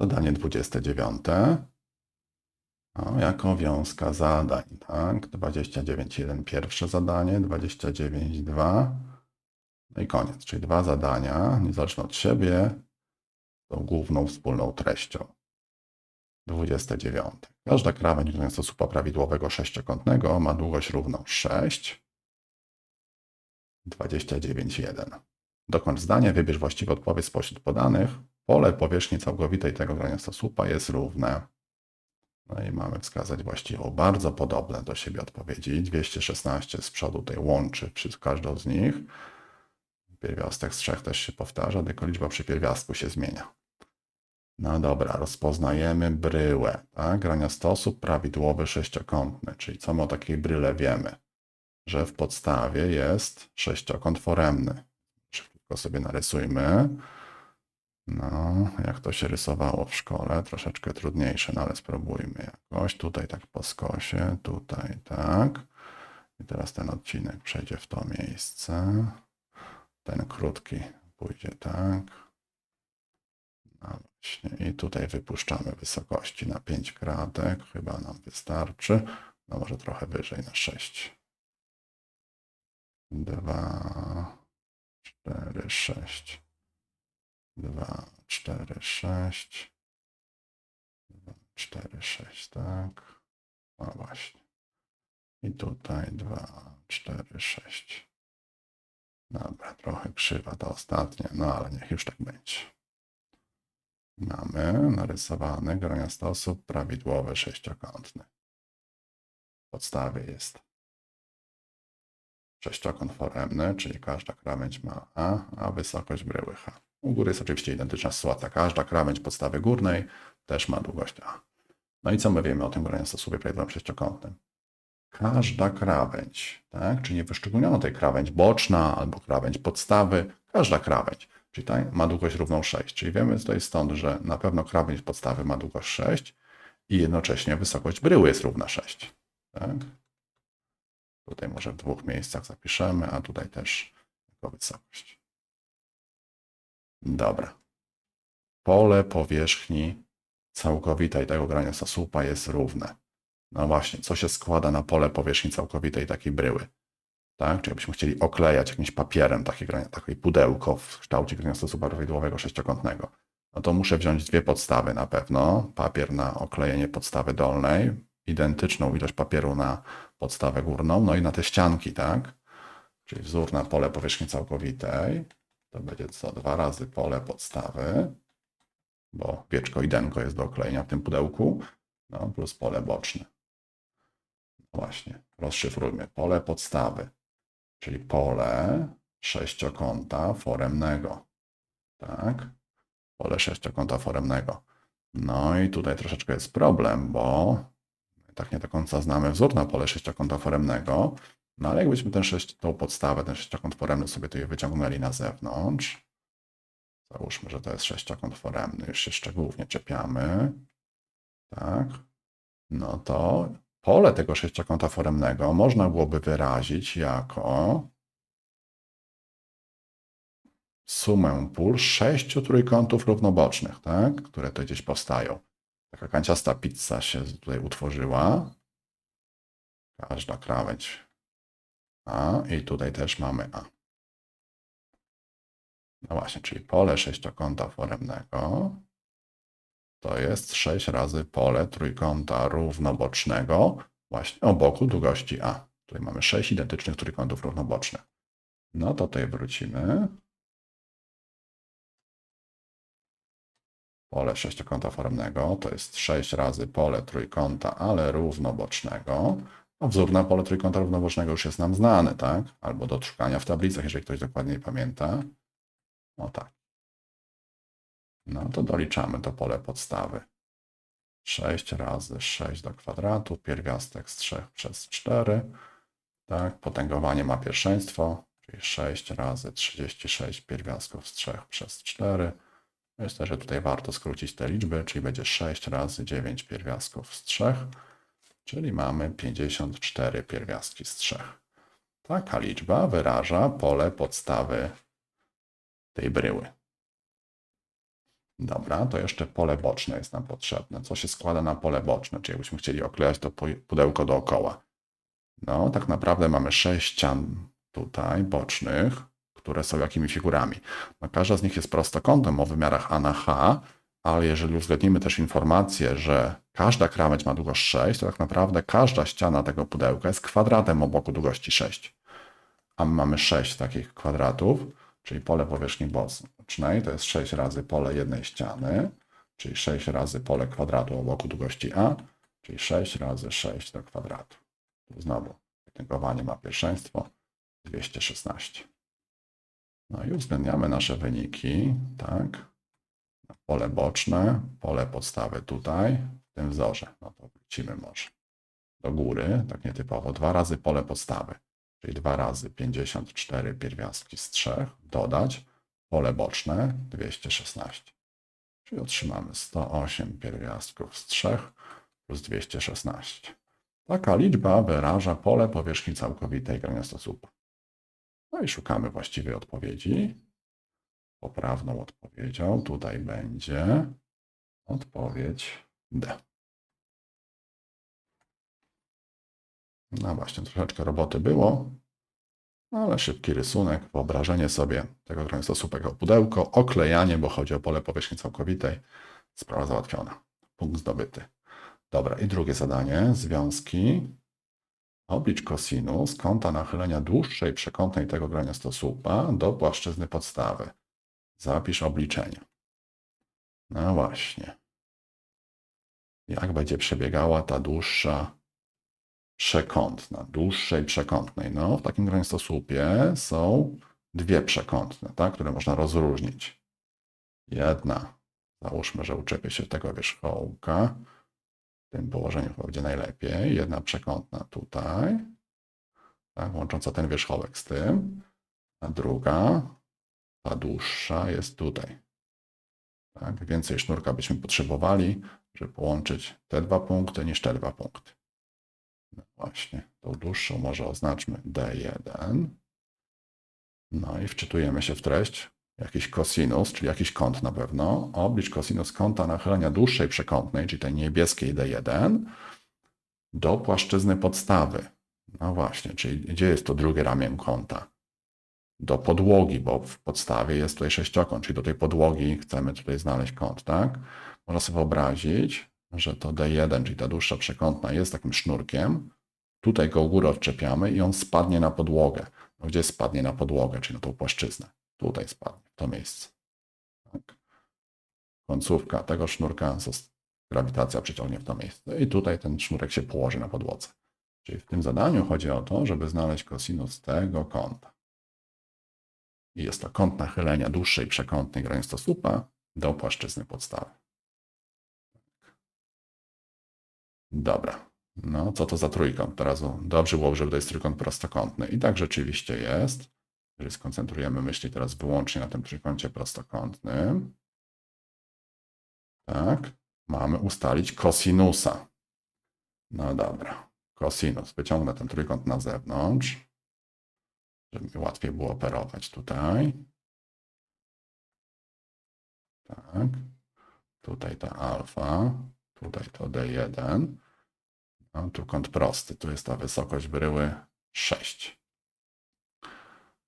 Zadanie 29. No, jako wiązka zadań, tak? 29.1 pierwsze zadanie, 29.2 no i koniec, czyli dwa zadania, niezależnie od siebie, tą główną wspólną treścią. 29. Każda krawędź wykonująca słupa prawidłowego sześciokątnego ma długość równą 6. 29.1. Dokończ zdanie, wybierz właściwą odpowiedź spośród podanych. Pole powierzchni całkowitej tego graniasta słupa jest równe. No i mamy wskazać właściwą. Bardzo podobne do siebie odpowiedzi. 216 z przodu tutaj łączy przy każdą z nich. Pierwiastek z trzech też się powtarza, tylko liczba przy pierwiastku się zmienia. No dobra, rozpoznajemy bryłę. Tak? Graniastosłup prawidłowy sześciokątny. Czyli co my o takiej bryle wiemy? Że w podstawie jest sześciokąt foremny. Szybko sobie narysujmy. No, jak to się rysowało w szkole, troszeczkę trudniejsze, no ale spróbujmy jakoś. Tutaj tak po skosie, tutaj tak. I teraz ten odcinek przejdzie w to miejsce. Ten krótki pójdzie tak. No właśnie. I tutaj wypuszczamy wysokości na 5 kratek. Chyba nam wystarczy. No może trochę wyżej na 6. 2, 4, 6. 2, 4, 6. 2, 4, 6, tak. No właśnie. I tutaj 2, 4, 6. Dobra, trochę krzywa ta ostatnia, no ale niech już tak będzie. Mamy narysowany graniastosłup prawidłowy sześciokątny. W podstawie jest sześciokąt foremny, czyli każda krawędź ma A, a wysokość bryły H. U góry jest oczywiście identyczna sytuacja. Każda krawędź podstawy górnej też ma długość A. No i co my wiemy o tym graniastosłupie prawidłowym sześciokątnym? Każda krawędź, tak? Czyli nie wyszczególniono tej krawędź boczna albo krawędź podstawy, każda krawędź, czyli ta ma długość równą 6. Czyli wiemy tutaj stąd, że na pewno krawędź podstawy ma długość 6 i jednocześnie wysokość bryły jest równa 6. Tak? Tutaj może w dwóch miejscach zapiszemy, a tutaj też jako wysokość. Dobra. Pole powierzchni całkowitej tego graniusa słupa jest równe. No właśnie, co się składa na pole powierzchni całkowitej takiej bryły? Tak? Czyli jakbyśmy chcieli oklejać jakimś papierem takie, takie pudełko w kształcie graniusa prawidłowego sześciokątnego. No to muszę wziąć dwie podstawy na pewno. Papier na oklejenie podstawy dolnej, identyczną ilość papieru na podstawę górną, no i na te ścianki, tak? Czyli wzór na pole powierzchni całkowitej. To będzie co? Dwa razy pole podstawy, bo pieczko i denko jest do oklejenia w tym pudełku, no plus pole boczne. No właśnie, rozszyfrujmy. Pole podstawy, czyli pole sześciokąta foremnego. Tak? Pole sześciokąta foremnego. No i tutaj troszeczkę jest problem, bo tak nie do końca znamy wzór na pole sześciokąta foremnego. No ale jakbyśmy ten sześć, tą podstawę, ten sześciokąt foremny sobie tutaj wyciągnęli na zewnątrz. Załóżmy, że to jest sześciokąt foremny, już się szczegółów nie czepiamy. Tak. No to pole tego sześciokąta foremnego można byłoby wyrazić jako sumę pól sześciu trójkątów równobocznych, tak? które tu gdzieś powstają. Taka kanciasta pizza się tutaj utworzyła. Każda krawędź A i tutaj też mamy A. No właśnie, czyli pole sześciokąta foremnego to jest 6 razy pole trójkąta równobocznego właśnie o boku długości A. Tutaj mamy 6 identycznych trójkątów równobocznych. No to tutaj wrócimy. Pole sześciokąta foremnego to jest 6 razy pole trójkąta, ale równobocznego. No, wzór na pole trójkąta równobocznego już jest nam znany, tak? Albo do szukania w tablicach, jeżeli ktoś dokładniej pamięta. No tak. No to doliczamy to pole podstawy. 6 razy 6 do kwadratu, pierwiastek z 3 przez 4. Tak, potęgowanie ma pierwszeństwo, czyli 6 razy 36 pierwiastków z 3 przez 4. Myślę, że tutaj warto skrócić te liczby, czyli będzie 6 razy 9 pierwiastków z 3, czyli mamy 54 pierwiastki z 3. Taka liczba wyraża pole podstawy tej bryły. Dobra, to jeszcze pole boczne jest nam potrzebne. Co się składa na pole boczne? Czyli jakbyśmy chcieli oklejać to pu- pudełko dookoła. No, tak naprawdę mamy sześć ścian tutaj bocznych, które są jakimi figurami. No, każda z nich jest prostokątem o wymiarach A na H, ale jeżeli uwzględnimy też informację, że każda krawędź ma długość 6, to tak naprawdę każda ściana tego pudełka jest kwadratem o boku długości 6. A my mamy 6 takich kwadratów, czyli pole powierzchni bocznej to jest 6 razy pole jednej ściany, czyli 6 razy pole kwadratu o boku długości A, czyli 6 razy 6 do kwadratu. Tu znowu negowanie ma pierwszeństwo 216. No i uwzględniamy nasze wyniki, tak. Pole boczne, pole podstawy tutaj, w tym wzorze. No to wrócimy może do góry, tak nietypowo. Dwa razy pole podstawy, czyli dwa razy 54 pierwiastki z 3, dodać pole boczne 216. Czyli otrzymamy 108 pierwiastków z 3 plus 216. Taka liczba wyraża pole powierzchni całkowitej graniostosłupa. No i szukamy właściwej odpowiedzi. Poprawną odpowiedzią tutaj będzie odpowiedź D. No właśnie, troszeczkę roboty było, ale szybki rysunek, wyobrażenie sobie tego graniostosłupego pudełko, oklejanie, bo chodzi o pole powierzchni całkowitej. Sprawa załatwiona. Punkt zdobyty. Dobra, i drugie zadanie. Związki. Oblicz kosinus kąta nachylenia dłuższej przekątnej tego graniostosłupa do płaszczyzny podstawy. Zapisz obliczenie. No właśnie. Jak będzie przebiegała ta dłuższa przekątna, dłuższej przekątnej? No, w takim graniostosłupie są dwie przekątne, tak, które można rozróżnić. Jedna, załóżmy, że uczepię się tego wierzchołka, w tym położeniu będzie najlepiej. Jedna przekątna tutaj, tak, łącząca ten wierzchołek z tym, a druga, ta dłuższa jest tutaj. Tak, więcej sznurka byśmy potrzebowali, żeby połączyć te dwa punkty niż te dwa punkty. No właśnie, tą dłuższą może oznaczmy D1. No i wczytujemy się w treść. Jakiś kosinus, czyli jakiś kąt na pewno. Oblicz kosinus kąta nachylenia dłuższej przekątnej, czyli tej niebieskiej D1, do płaszczyzny podstawy. No właśnie, czyli gdzie jest to drugie ramię kąta? Do podłogi, bo w podstawie jest tutaj sześciokąt, czyli do tej podłogi chcemy tutaj znaleźć kąt, tak? Można sobie wyobrazić, że to D1, czyli ta dłuższa przekątna jest takim sznurkiem. Tutaj go u góry odczepiamy i on spadnie na podłogę. No, gdzie spadnie na podłogę, czyli na tą płaszczyznę? Tutaj spadnie, w to miejsce. Tak. Końcówka tego sznurka, grawitacja przyciągnie w to miejsce. I tutaj ten sznurek się położy na podłodze. Czyli w tym zadaniu chodzi o to, żeby znaleźć kosinus tego kąta. I jest to kąt nachylenia dłuższej przekątnej graniostosłupa do płaszczyzny podstawy. Dobra. No, co to za trójkąt? Teraz dobrze byłoby, żeby to jest trójkąt prostokątny. I tak rzeczywiście jest. Jeżeli skoncentrujemy myśli teraz wyłącznie na tym trójkącie prostokątnym, tak, mamy ustalić kosinusa. No dobra, kosinus. Wyciągnę ten trójkąt na zewnątrz, żeby łatwiej było operować tutaj. Tak. Tutaj ta alfa, tutaj to D1. No, tu kąt prosty, tu jest ta wysokość bryły 6.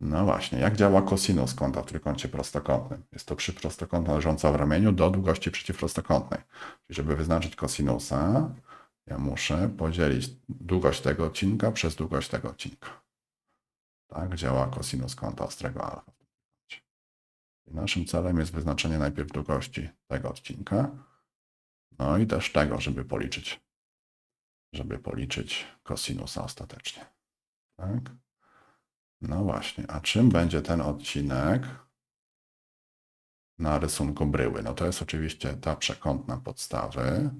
No właśnie, jak działa kosinus kąta w trójkącie prostokątnym? Jest to przyprostokątna leżąca w ramieniu do długości przeciwprostokątnej. Czyli żeby wyznaczyć kosinusa, ja muszę podzielić długość tego odcinka przez długość tego odcinka. Tak działa kosinus kąta ostrego alfa. Naszym celem jest wyznaczenie najpierw długości tego odcinka, no i też tego, żeby policzyć, żeby policzyć kosinusa ostatecznie. Tak? No właśnie, a czym będzie ten odcinek na rysunku bryły? No to jest oczywiście ta przekątna podstawy,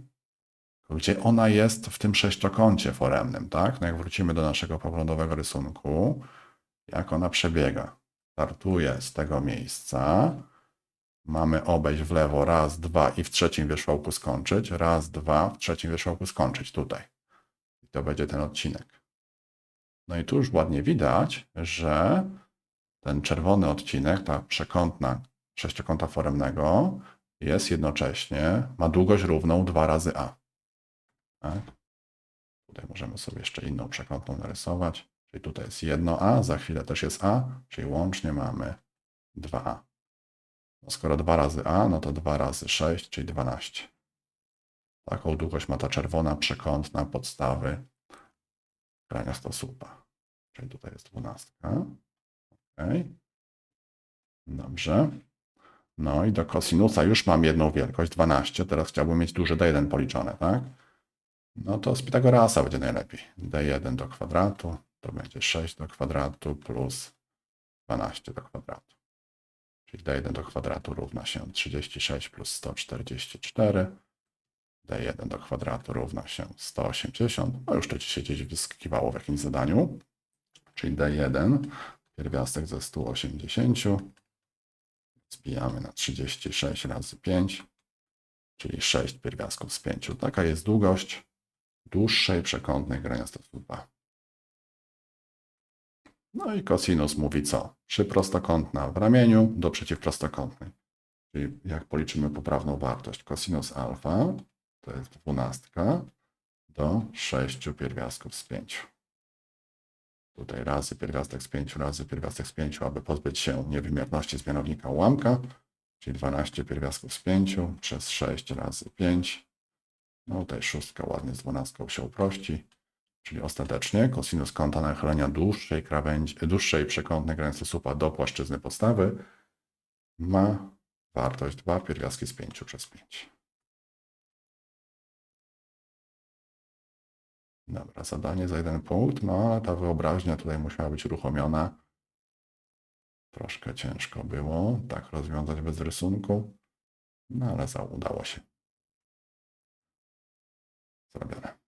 gdzie ona jest w tym sześciokącie foremnym, tak? No jak wrócimy do naszego poglądowego rysunku, jak ona przebiega. Startuje z tego miejsca, mamy obejść w lewo, raz, dwa i w trzecim wierzchołku skończyć, raz, dwa, w trzecim wierzchołku skończyć tutaj. I to będzie ten odcinek. No i tu już ładnie widać, że ten czerwony odcinek, ta przekątna sześciokąta foremnego, jest jednocześnie, ma długość równą 2 razy a. Tak? Tutaj możemy sobie jeszcze inną przekątną narysować. Czyli tutaj jest 1a, za chwilę też jest a, czyli łącznie mamy 2a. No skoro 2 razy a, no to 2 razy 6, czyli 12. Taką długość ma ta czerwona przekątna podstawy grania stosupa. Czyli tutaj jest 12. Ok. Dobrze. No i do kosinusa już mam jedną wielkość, 12. Teraz chciałbym mieć duże D1 policzone, tak? No to z Pitagorasa będzie najlepiej. D1 do kwadratu to będzie 6 do kwadratu plus 12 do kwadratu. Czyli D1 do kwadratu równa się 36 plus 144. D1 do kwadratu równa się 180. No już to ci się gdzieś wyskakiwało w jakimś zadaniu. Czyli D1 pierwiastek ze 180 zbijamy na 36 razy 5, czyli 6 pierwiastków z 5. Taka jest długość dłuższej przekątnej grania stosupa. No i kosinus mówi co? Przy prostokątna w ramieniu do przeciwprostokątnej. Czyli jak policzymy poprawną wartość, kosinus alfa to jest 12 do 6 pierwiastków z 5. Tutaj razy pierwiastek z 5 razy pierwiastek z 5, aby pozbyć się niewymierności z mianownika ułamka, czyli 12 pierwiastków z 5 przez 6 razy 5. No tutaj szóstka ładnie z 12 się uprości, Czyli ostatecznie kosinus kąta nachylenia dłuższej, krawędzi, dłuższej przekątnej granicy słupa do płaszczyzny podstawy ma wartość 2 pierwiastki z 5 przez 5. Dobra, zadanie za jeden punkt, no ale ta wyobraźnia tutaj musiała być uruchomiona. Troszkę ciężko było tak rozwiązać bez rysunku, no ale za udało się. Zrobione.